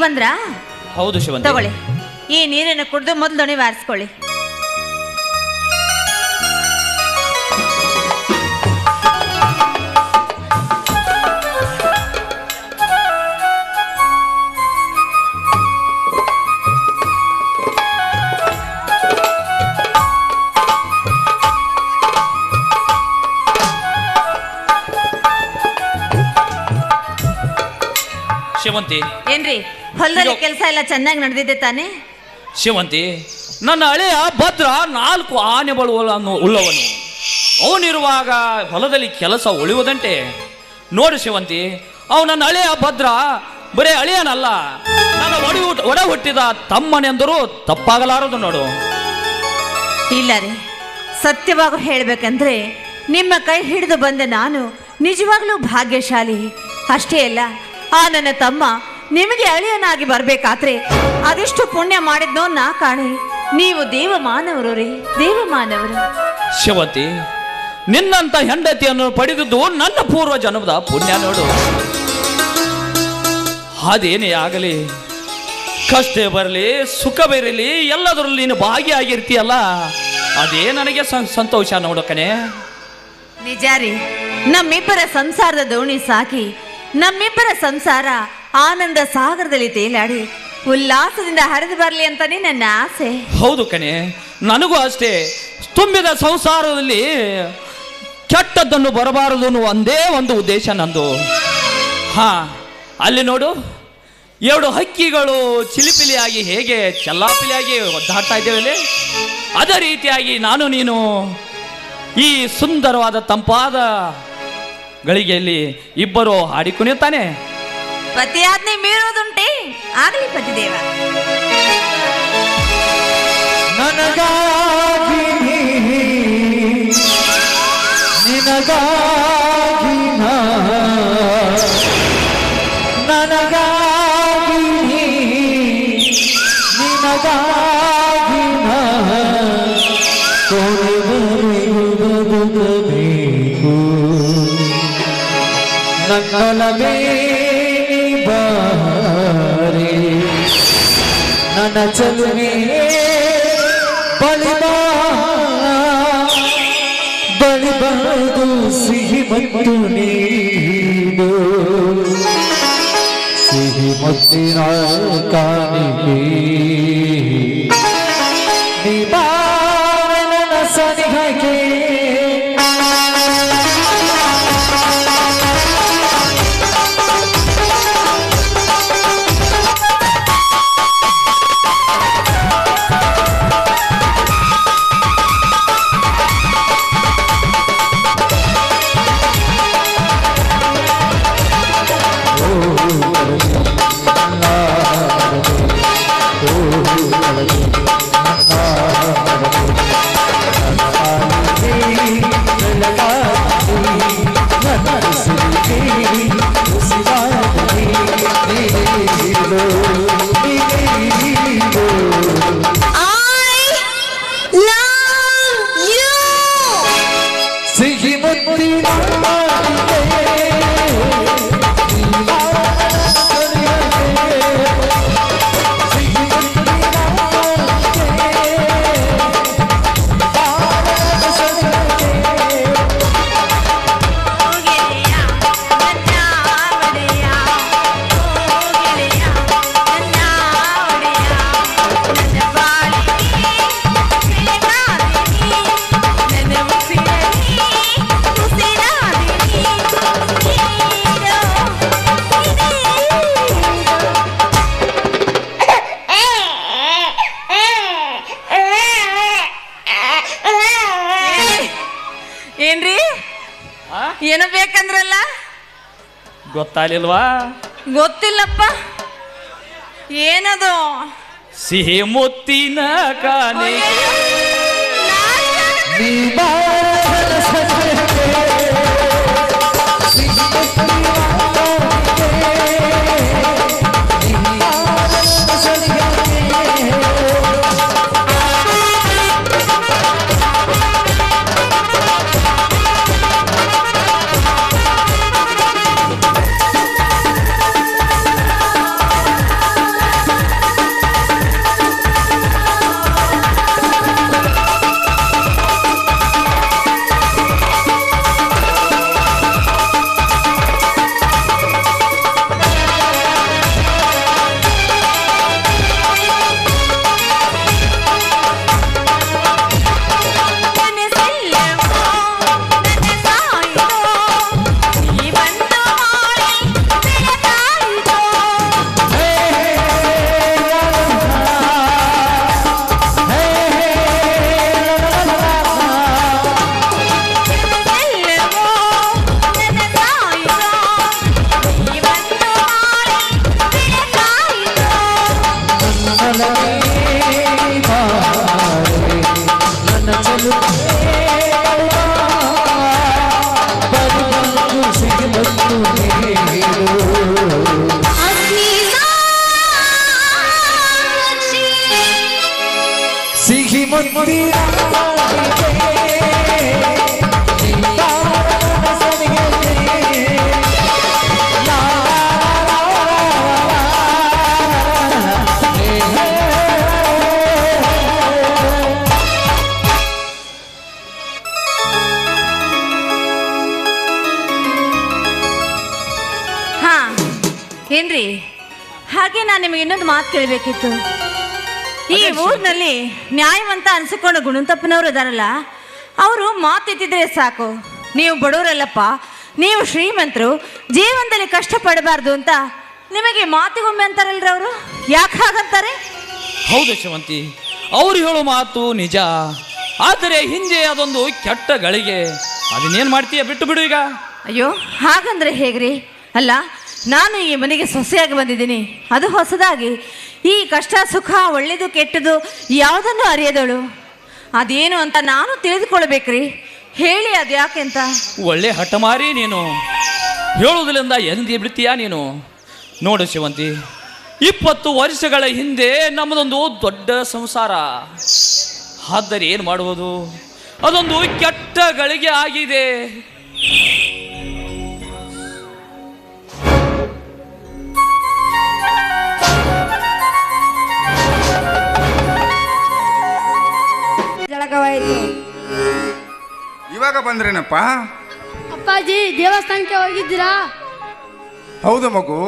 ಈಗ ಬಂದ್ರಾ? ಹೌದು ಶಿವಂತ ತಗೊಳ್ಳಿ. ಈ ನೀರನ್ನು ಕುಡಿದು ಮೊದಲು ದೊಣಿ ಬಾರಿಸ್ಕೊಳ್ಳಿ. ಶಿವಂತಿ ಹೊಲದಲ್ಲಿ ಕೆಲಸ ಎಲ್ಲ ಚೆನ್ನಾಗಿ ನಡೆದಿದೆ ತಾನೇ? ಶಿವಂತಿ ನನ್ನ ಹಳೆಯ ಭದ್ರ ನಾಲ್ಕು ಆನೆಗಳು ಉಳ್ಳ- ಉಳ್ಳವನು. ಅವನಿರುವಾಗ ಹೊಲದಲ್ಲಿ ಕೆಲಸ ಉಳಿಯುವುದಂಟೆ ನೋಡು ಶಿವಂತಿ ಅವು ನನ್ನ ಹಳೆಯ ಭದ್ರ ಬರೇ ಹಳೆಯನಲ್ಲ. ನನ್ನ ಒಡಿ ಒಡ ಹುಟ್ಟಿದ ತಮ್ಮನೆಂದರೂ ತಪ್ಪಾಗಲಾರದು ನೋಡು. ಇಲ್ಲ ರೀ. ಸತ್ಯವಾಗ ಹೇಳಬೇಕಂದ್ರೆ ನಿಮ್ಮ ಕೈ ಹಿಡಿದು ಬಂದ ನಾನು ನಿಜವಾಗ್ಲೂ ಭಾಗ್ಯಶಾಲಿ. ಅಷ್ಟೇ ಅಲ್ಲ ಆ ನನ್ನ ತಮ್ಮ ನಿಮಗೆ ಅಳಿಯನಾಗಿ ಬರ್ಬೇಕಾದ್ರೆ ಅದೆಷ್ಟು ಪುಣ್ಯ ಮಾಡಿದ್ನೋ ನಾ ಕಾಣೆ. ನೀವು ದೇವ ಮಾನವರು ರೀ ದೇವ ಮಾನವರು ಶಿವತಿ ನಿನ್ನಂತ ಹೆಂಡತಿಯನ್ನು ಪಡೆದದ್ದು ನನ್ನ ಪೂರ್ವ ಜನ್ಮದ ಪುಣ್ಯ ನೋಡು. ಅದೇನೇ ಆಗಲಿ ಕಷ್ಟ ಬರಲಿ ಸುಖ ಬರಲಿ ಎಲ್ಲದರಲ್ಲಿ ನೀನು ಭಾಗಿಯಾಗಿರ್ತೀಯಲ್ಲ. ಅದೇ ನನಗೆ ಸಂತೋಷ ನೋಡಕನೆ ನಿಜಾರಿ ನಮ್ಮಿಬ್ಬರ ಸಂಸಾರದ ದೋಣಿ ಸಾಕಿ ನಮ್ಮಿಬ್ಬರ ಸಂಸಾರ ಆನಂದ ಸಾಗರದಲ್ಲಿ ತೇಲಾಡಿ, ಉಲ್ಲಾಸದಿಂದ ಹರಿದು ಬರಲಿ ಅಂತಾನೆ ನನ್ನ ಆಸೆ. ಹೌದು ಕಣೆ, ನನಗೂ ಅಷ್ಟೇ. ತುಂಬಿದ ಸಂಸಾರದಲ್ಲಿ ಕೆಟ್ಟದ್ದನ್ನು ಬರಬಾರದು ಅನ್ನೋ ಒಂದೇ ಒಂದು ಉದ್ದೇಶ ನಂದು. ಹಾ, ಅಲ್ಲಿ ನೋಡು, ಎರಡು ಹಕ್ಕಿಗಳು ಚಿಲಿಪಿಲಿಯಾಗಿ ಹೇಗೆ ಚಲ್ಲಾಪಿಲಿಯಾಗಿ ಒದ್ದಾಡ್ತಾ ಇದ್ದೇವೆ ಅದೇ ರೀತಿಯಾಗಿ ನಾನು ನೀನು ಈ ಸುಂದರವಾದ ತಂಪಾದ ಗಳಿಗೆಯಲ್ಲಿ ಇಬ್ಬರು ಹಾಡಿ ಕುಣಿಯುತ್ತಾನೆ ಆಜ್ಞೆ ಮೀರೋದುಂಟೆ? ಆಗಲಿ ಪತಿದೇವ ನನಗಾಗಿ ನಿನಗಾಗಿ ನನಗಾಗಿ ನಿನಗಾಗಿ ಕೊನೆವರೆಗೂ ಬದುಕಬೇಕು ನನ್ನೊಲವೇ ನನ್ನ ಚಲುವೆ ಬಳಿಬ ಬಳಿಬದು ಸಿಹಿ ಮತ್ತು ನೀಡು ಸಿಹಿ ಮುತ್ತಿನ ಸಿಹಿ ಗೊತ್ತಾಗಲಿಲ್ವಾ? ಗೊತ್ತಿಲ್ಲಪ್ಪ. ಏನದು? ಸಿಹಿ ಮುತ್ತಿನ ಕಾನೆ. ಹಾಗೆ ನಾನು ನಿಮಗೆ ಇನ್ನೊಂದು ಮಾತು ಕೇಳಬೇಕಿತ್ತು. ಈ ಊರಿನಲ್ಲಿ ನ್ಯಾಯವಂತ ಅನ್ಸಿಕೊಂಡು ಗುಣಂತಪ್ಪನವರು ಇದಾರಲ್ಲ ಅವರು ಮಾತೆತ್ತಿದ್ರೆ ಸಾಕು. ನೀವು ಬಡವರಲ್ಲಪ್ಪ ನೀವು ಶ್ರೀಮಂತರು ಜೀವನದಲ್ಲಿ ಕಷ್ಟಪಡಬಾರ್ದು ಅಂತ ನಿಮಗೆ ಮಾತಿಗೊಮ್ಮೆ ಅಂತಾರಲ್ರಿ ಅವರು? ಯಾಕೆ ಹಾಗಂತಾರೆ? ಹೌದು ಶಿವಂತಿ ಅವ್ರು ಹೇಳೋ ಮಾತು ನಿಜ. ಆದರೆ ಹಿಂದೆ ಅದೊಂದು ಕೆಟ್ಟ ಗಳಿಗೆ. ಅದನ್ನೇನು ಮಾಡ್ತೀಯ ಬಿಟ್ಟು ಬಿಡು ಈಗ. ಅಯ್ಯೋ ಹಾಗಂದ್ರೆ ಹೇಗ್ರಿ? ಅಲ್ಲ ನಾನು ಈ ಮನೆಗೆ ಸೊಸೆಯಾಗಿ ಬಂದಿದ್ದೀನಿ. ಅದು ಹೊಸದಾಗಿ. ಈ ಕಷ್ಟ, ಸುಖ ಒಳ್ಳೇದು ಕೆಟ್ಟದು ಯಾವುದನ್ನು ಅರಿಯದಳು? ಅದೇನು ಅಂತ ನಾನು ತಿಳಿದುಕೊಳ್ಬೇಕ್ರಿ ಹೇಳಿ ಅದು ಯಾಕೆ ಅಂತ. ಒಳ್ಳೆ ಹಠಮಾರಿ ನೀನು. ಹೇಳುವುದರಿಂದ ಎಂದಿ ಬಿಡ್ತೀಯಾ ನೀನು? ನೋಡು ಶಿವಂತಿ, ಇಪ್ಪತ್ತು ವರ್ಷಗಳ ಹಿಂದೆ ನಮ್ಮದೊಂದು ದೊಡ್ಡ ಸಂಸಾರ. ಆದರೆ ಏನು ಮಾಡುವುದು? ಅದೊಂದು ಕೆಟ್ಟ ಗಳಿಗೆ ಆಗಿದೆ. ಜಳಕವಾಯಿತು ಇವಾಗ ಬಂದ್ರೇನಪ್ಪ? ಅಪ್ಪಾಜಿ ದೇವಸ್ಥಾನಕ್ಕೆ ಹೋಗಿದ್ದೀರಾ? ಹೌದು ಮಗು.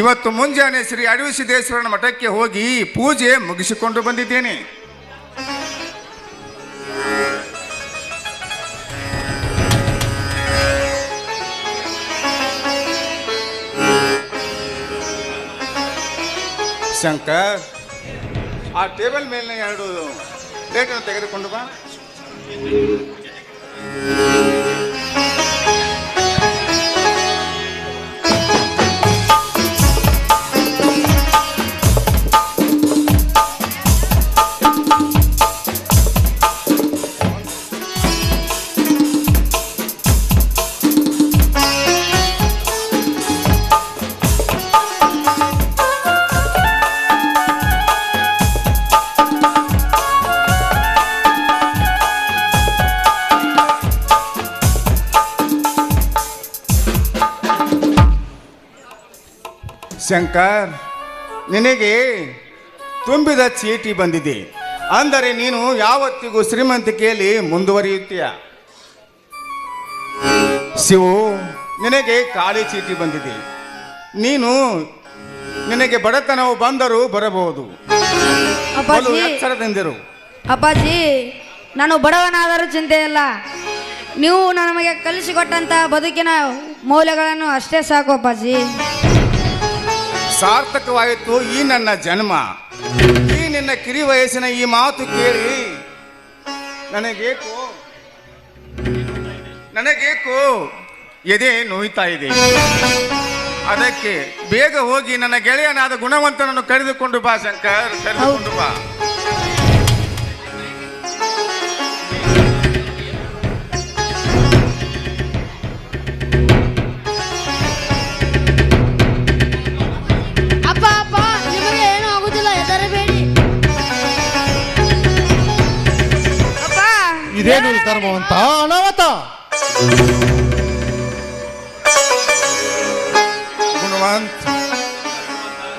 ಇವತ್ತು ಮುಂಜಾನೆ ಶ್ರೀ ಅಡವಿ ಸಿದ್ದೇಶ್ವರನ ಮಠಕ್ಕೆ ಹೋಗಿ ಪೂಜೆ ಮುಗಿಸಿಕೊಂಡು ಬಂದಿದ್ದೇನೆ. ಶಂಕರ್ ಆ ಟೇಬಲ್ ಮೇಲಿನ ಎರಡು ಪ್ಲೇಟನ್ನು ತೆಗೆದುಕೊಂಡು ಬಾ ಶಂಕರ್ ನಿನಗೆ ತುಂಬಿದ ಚೀಟಿ ಬಂದಿದೆ. ಅಂದರೆ ನೀನು ಯಾವತ್ತಿಗೂ ಶ್ರೀಮಂತಿಕೆಯಲ್ಲಿ ಮುಂದುವರಿಯುತ್ತೀಯ? ಶಿವು ನಿನಗೆ ಖಾಲಿ ಚೀಟಿ ಬಂದಿದೆ. ನೀನು ನಿನಗೆ ಬಡತನವು ಬಂದರೂ ಬರಬಹುದು. ಎಚ್ಚರದಿಂದಿರು. ಅಪ್ಪಾಜಿ ನಾನು ಬಡವನಾದರೂ ಚಿಂತೆ ಇಲ್ಲ ನೀವು ನಮಗೆ ಕಲಿಸಿಕೊಟ್ಟಂತ ಬದುಕಿನ ಮೌಲ್ಯಗಳನ್ನು ಅಷ್ಟೇ ಸಾಕು ಅಪ್ಪಾಜಿ. ಸಾರ್ಥಕವಾಯಿತು ಈ ನನ್ನ ಜನ್ಮ. ಈ ನಿನ್ನ ಕಿರಿ ವಯಸ್ಸಿನ ಈ ಮಾತು ಕೇಳಿ ನನಗೇಕು ನನಗೇಕು ಎದೆ ನೋಯ್ತಾ ಇದೆ. ಅದಕ್ಕೆ ಬೇಗ ಹೋಗಿ ನನ್ನ ಗೆಳೆಯನಾದ ಗುಣವಂತನನ್ನು ಕರೆದುಕೊಂಡು ಬಾ ಶಂಕರ್, ಕರೆದುಕೊಂಡು ಬಾ. ಇದೇನು ಧರ್ಮವಂತ ಅನಾವತ! ಗುಣವಂತ.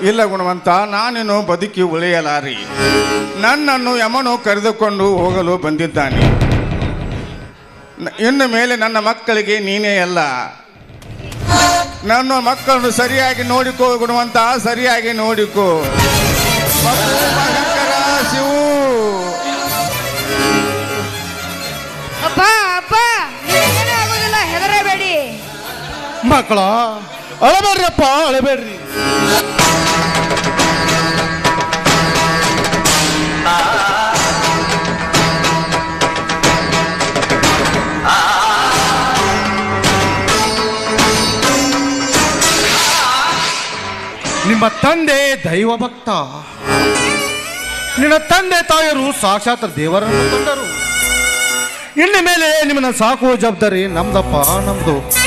ಇಲ್ಲ ಗುಣವಂತ ನಾನೇನು ಬದುಕಿ ಉಳಿಯಲಾರಿ. ನನ್ನನ್ನು ಯಮನು ಕರೆದುಕೊಂಡು ಹೋಗಲು ಬಂದಿದ್ದಾನೆ. ಇನ್ನು ಮೇಲೆ ನನ್ನ ಮಕ್ಕಳಿಗೆ ನೀನೇ ಅಲ್ಲ. ನನ್ನ ಮಕ್ಕಳನ್ನು ಸರಿಯಾಗಿ ನೋಡಿಕೋ ಗುಣವಂತ, ಸರಿಯಾಗಿ ನೋಡಿಕೋ. ಮಕ್ಕಳ, ಅಳಬೇಡ್ರಿಯಪ್ಪ, ಅಳಬೇಡ್ರಿ. ನಿಮ್ಮ ತಂದೆ ದೈವ ಭಕ್ತ. ನಿನ್ನ ತಂದೆ ತಾಯರು ಸಾಕ್ಷಾತ್ ದೇವರನ್ನು ಕಂಡರು. ಇನ್ನು ಮೇಲೆ ನಿಮ್ಮನ್ನ ಸಾಕುವ ಜವಾಬ್ದಾರಿ ನಮ್ದಪ್ಪ, ನಮ್ದು.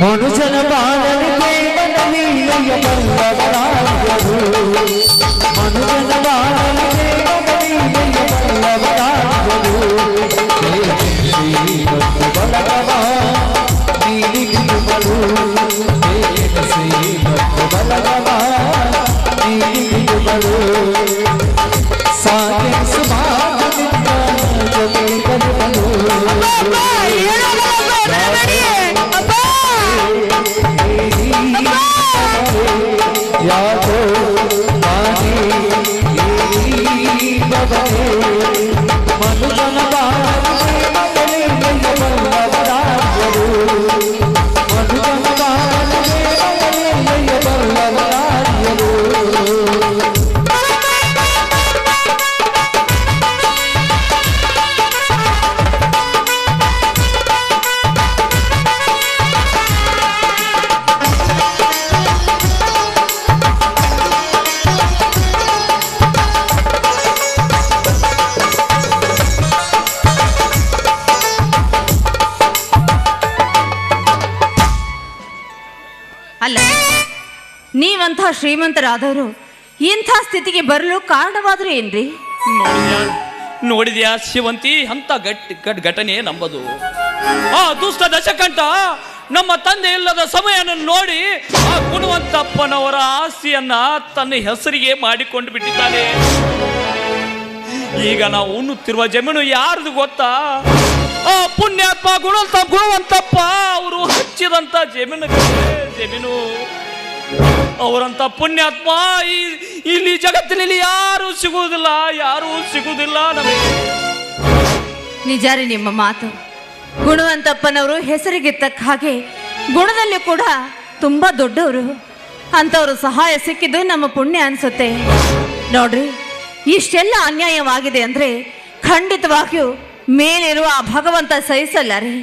మనుషుల బాలని ప్రేమనీయ పల్లవరాజు మనుషుల బాలని ప్రేమనీయ పల్లవరాజు ಅಲ್ಲ. ನೀವಂತಹ ಶ್ರೀಮಂತರಾದವರು ಇಂಥ ಸ್ಥಿತಿಗೆ ಬರಲು ಕಾರಣವಾದ್ರೆ ಏನ್ರಿ? ನೋಡಿದ್ಯಾ? ಶಿವಂತಿ? ಅಂತ ಗಟ್ಟಿ ಗಟ್ ಘಟನೆ ನಂಬದು. ಆ ದುಷ್ಟ ದಶಕಂಠ ನಮ್ಮ ತಂದೆ ಇಲ್ಲದ ಸಮಯನ ನೋಡಿ ಆ ಗುಣವಂತಪ್ಪನವರ ಆಸ್ತಿಯನ್ನ ತನ್ನ ಹೆಸರಿಗೆ ಮಾಡಿಕೊಂಡು ಬಿಟ್ಟಿದ್ದಾನೆ. ಈಗ ನಾವು ಉಣ್ಣುತ್ತಿರುವ ಜಮೀನು ಯಾರ್ದು ಗೊತ್ತಾ? ಆ ಪುಣ್ಯಾತ್ಮ ಗುಣವಂತ ಗುಣವಂತಪ್ಪ ಹಚ್ಚಿದಂತ ಜಮೀನು ಜಮೀನು. ಅವರಂತ ಪುಣ್ಯಾತ್ಮ ಇಲ್ಲಿ ಜಗತ್ತಿನಲ್ಲಿ ಯಾರು ಸಿಗುವುದಿಲ್ಲ ಯಾರು ಸಿಗುವುದಿಲ್ಲ ನಮಗೆ. ನಿಜಾರಿ ನಿಮ್ಮ ಮಾತು. ಗುಣವಂತಪ್ಪನವರು ಹೆಸರಿಗೆ ತಕ್ಕ ಹಾಗೆ, ಗುಣದಲ್ಲಿ ಕೂಡ ತುಂಬಾ ದೊಡ್ಡವರು. ಅಂತವರು ಸಹಾಯ ಸಿಕ್ಕಿದ್ದು ನಮ್ಮ ಪುಣ್ಯ ಅನ್ಸುತ್ತೆ. ನೋಡ್ರಿ, ಇಷ್ಟೆಲ್ಲ ಅನ್ಯಾಯವಾಗಿದೆ ಅಂದ್ರೆ ಖಂಡಿತವಾಗಿಯೂ ಮೇಲಿರುವ ಭಗವಂತ ಸಹಿಸಲ್ಲ ರೀ.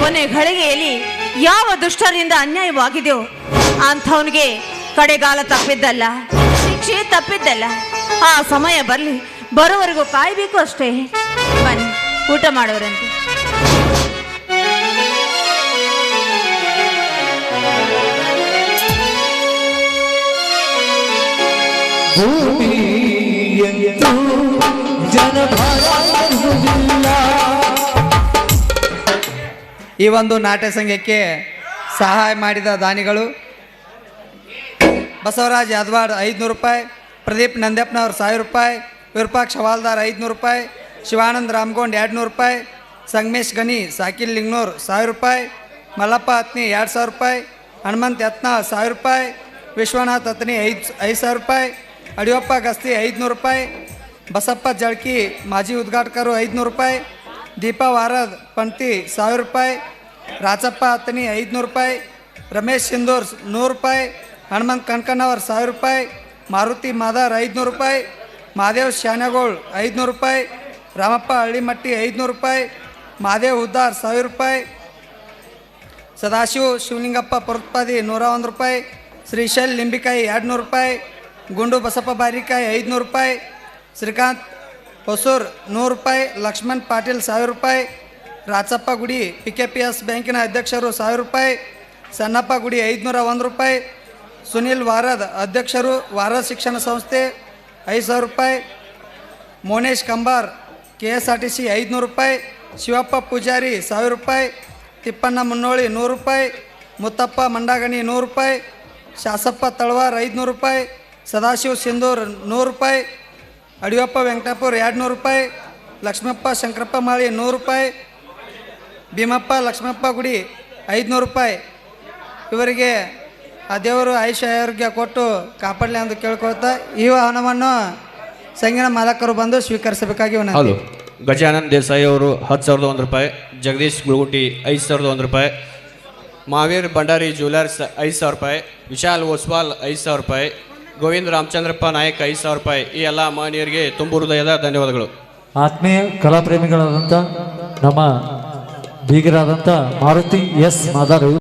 ಕೊನೆ ಘಳಿಗೆಯಲ್ಲಿ ಯಾವ ದುಷ್ಟರಿಂದ ಅನ್ಯಾಯವಾಗಿದೆಯೋ ಅಂಥವನಿಗೆ ಕಡೆಗಾಲ ತಪ್ಪಿದ್ದಲ್ಲ, ಶಿಕ್ಷೆ ತಪ್ಪಿದ್ದಲ್ಲ. ಆ ಸಮಯ ಬರಲಿ, ಬರೋವರೆಗೂ ಕಾಯಬೇಕು ಅಷ್ಟೇ. ಬನ್ನಿ, ಊಟ ಮಾಡೋರಂತೆ. ಜನಭಾರವಿಲ್ಲ ಈ ಒಂದು ನಾಟ್ಯ ಸಂಘಕ್ಕೆ ಸಹಾಯ ಮಾಡಿದ ದಾನಿಗಳು ಬಸವರಾಜ್ ಯಾದವಾಡ್ ಐದುನೂರು ರೂಪಾಯಿ, ಪ್ರದೀಪ್ ನಂದ್ಯಪ್ಪನವ್ರು ಸಾವಿರ ರೂಪಾಯಿ, ವಿರೂಪಾಕ್ಷ ಹವಾಲ್ದಾರ್ ಐದುನೂರು ರೂಪಾಯಿ, ಶಿವಾನಂದ್ ರಾಮ್ಗೊಂಡ್ ಎರಡುನೂರು ರೂಪಾಯಿ, ಸಂಗಮೇಶ್ ಗನಿ ಸಾಕಿಲ್ ಲಿಂಗ್ನೂರ್ ಸಾವಿರ ರೂಪಾಯಿ, ಮಲ್ಲಪ್ಪ ಅತ್ನಿ ಎರಡು ಸಾವಿರ ರೂಪಾಯಿ, ಹನುಮಂತ್ ಯತ್ನ ಸಾವಿರ ರೂಪಾಯಿ, ವಿಶ್ವನಾಥ್ ಅತ್ನಿ ಐದು ಐದು ಸಾವಿರ ರೂಪಾಯಿ, ಅಡಿಯಪ್ಪ ಗಸ್ತಿ ಐದುನೂರು ರೂಪಾಯಿ, ಬಸಪ್ಪ ಜಳ್ಕಿ ಮಾಜಿ ಉದ್ಘಾಟಕರು ಐದುನೂರು ರೂಪಾಯಿ ದೀಪಾ ವಾರದ್ ಪಂಕ್ತಿ ಸಾವಿರ ರೂಪಾಯಿ, ರಾಚಪ್ಪ ಅತ್ತನಿ ಐದುನೂರು ರೂಪಾಯಿ, ರಮೇಶ್ ಸಿಂಧೂರ್ ನೂರು ರೂಪಾಯಿ, ಹನುಮಂತ್ ಕಣ್ಕಣ್ಣವರ್ ಸಾವಿರ ರೂಪಾಯಿ, ಮಾರುತಿ ಮಾದಾರ್ ಐದುನೂರು ರೂಪಾಯಿ, ಮಾದೇವ್ ಶಾನಗೋಳ್ ಐದುನೂರು ರೂಪಾಯಿ, ರಾಮಪ್ಪ ಹಳ್ಳಿಮಟ್ಟಿ ಐದುನೂರು ರೂಪಾಯಿ, ಮಾದೇವ್ ಉದ್ದಾರ್ ಸಾವಿರ ರೂಪಾಯಿ, ಸದಾಶಿವ ಶಿವಲಿಂಗಪ್ಪ ಪುರತ್ಪಾದಿ ನೂರ ಒಂದು ರೂಪಾಯಿ, ಶ್ರೀಶೈಲ್ ಲಿಂಬಿಕಾಯಿ ಎರಡು ನೂರು ರೂಪಾಯಿ, ಗುಂಡು ಬಸಪ್ಪ ಬಾರಿಕಾಯಿ ಐದುನೂರು ರೂಪಾಯಿ, ಶ್ರೀಕಾಂತ್ ಹೊಸೂರ್ ನೂರು ರೂಪಾಯಿ, ಲಕ್ಷ್ಮಣ್ ಪಾಟೀಲ್ ಸಾವಿರ ರೂಪಾಯಿ, ರಾಚಪ್ಪ ಗುಡಿ ಪಿ ಕೆ ಪಿ ಎಸ್ ಬ್ಯಾಂಕಿನ ಅಧ್ಯಕ್ಷರು ಸಾವಿರ ರೂಪಾಯಿ, ಸಣ್ಣಪ್ಪ ಗುಡಿ ಐದುನೂರ ಒಂದು ರೂಪಾಯಿ, ಸುನಿಲ್ ವಾರದ್ ಅಧ್ಯಕ್ಷರು ವಾರದ್ ಶಿಕ್ಷಣ ಸಂಸ್ಥೆ ಐದು ಸಾವಿರ ರೂಪಾಯಿ, Monesh Kambar K S R T C ಐದುನೂರು ರೂಪಾಯಿ, ಶಿವಪ್ಪ ಪೂಜಾರಿ ಸಾವಿರ ರೂಪಾಯಿ, ತಿಪ್ಪಣ್ಣ ಮುನ್ನೋಳಿ ನೂರು ರೂಪಾಯಿ, ಮುತ್ತಪ್ಪ ಮಂಡಾಗಣಿ ನೂರು ರೂಪಾಯಿ, ಶಾಸಪ್ಪ ತಳವಾರ್ ಐದುನೂರು ರೂಪಾಯಿ, ಸದಾಶಿವ ಸಿಂಧೂರ್ ನೂರು ರೂಪಾಯಿ ಅಡಿಯಪ್ಪ ವೆಂಕಟಪ್ಪವ್ರು ಎರಡು ನೂರು ರೂಪಾಯಿ ಲಕ್ಷ್ಮಪ್ಪ ಶಂಕರಪ್ಪ ಮಾಳಿ ನೂರು ರೂಪಾಯಿ, ಭೀಮಪ್ಪ ಲಕ್ಷ್ಮಪ್ಪ ಗುಡಿ ಐದುನೂರು ರೂಪಾಯಿ. ಇವರಿಗೆ ಆ ದೇವರು ಆಯುಷ ಆರೋಗ್ಯ ಕೊಟ್ಟು ಕಾಪಾಡಲಿ ಅಂತ ಕೇಳ್ಕೊಳ್ತಾ ಈ ಹಣವನ್ನು ಸಂಗೀನ ಮಾಲಕರು ಬಂದು ಸ್ವೀಕರಿಸಬೇಕಾಗಿ ಹೌದು. ಹಲೋ ಗಜಾನನ್ ದೇಸಾಯಿ ಅವರು ಹತ್ತು ಸಾವಿರದ ಒಂದು ರೂಪಾಯಿ, ಜಗದೀಶ್ ಗುಳುಗುಟಿ ಐದು ಸಾವಿರದ ಒಂದು ರೂಪಾಯಿ ಮಹಾವೀರ್ ಭಂಡಾರಿ ಜ್ಯುವೆಲರ್ಸ್ ಐದು ಸಾವಿರ ರೂಪಾಯಿ, ವಿಶಾಲ್ ಓಸ್ವಾಲ್ ಐದು ಸಾವಿರ ರೂಪಾಯಿ ಗೋವಿಂದ ರಾಮಚಂದ್ರಪ್ಪ ನಾಯಕ್ ಐದು ಸಾವಿರ ರೂಪಾಯಿ. ಈ ಎಲ್ಲ ಮಾನ್ಯರಿಗೆ ತುಂಬು ಹೃದಯದ ಧನ್ಯವಾದಗಳು. ಆತ್ಮೀಯ ಕಲಾಪ್ರೇಮಿಗಳಾದಂಥ ನಮ್ಮ ಬೀಗರಾದಂಥ ಮಾರುತಿ ಎಸ್ ಮಾದಾರು